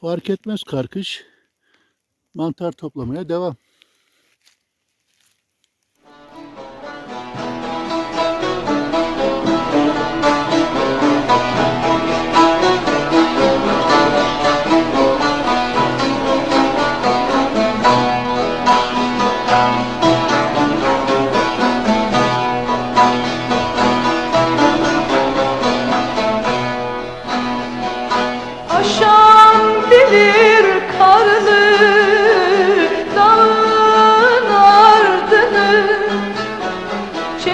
Fark etmez karkış. Mantar toplamaya devam. که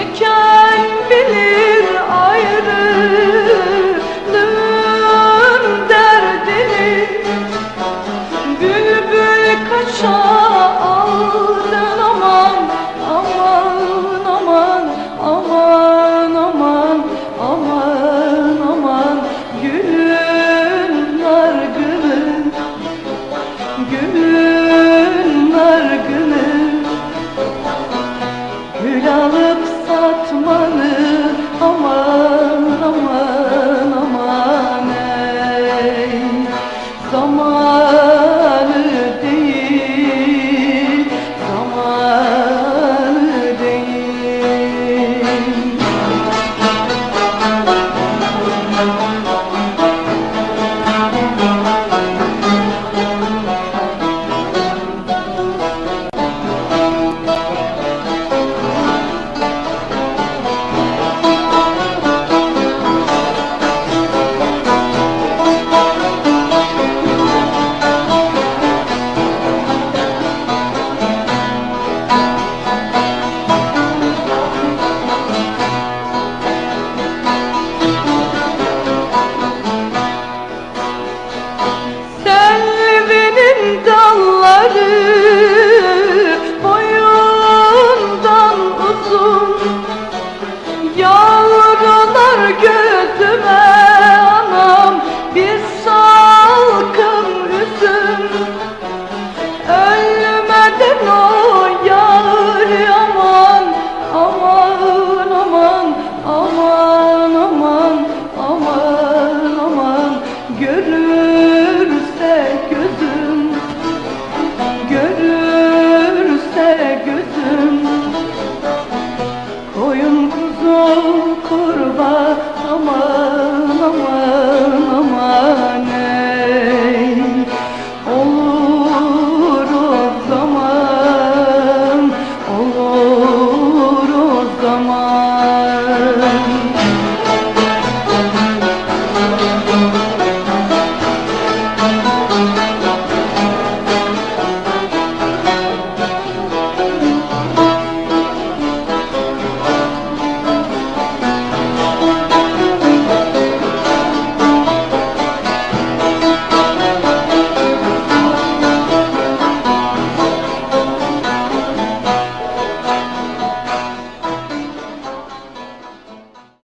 Come on.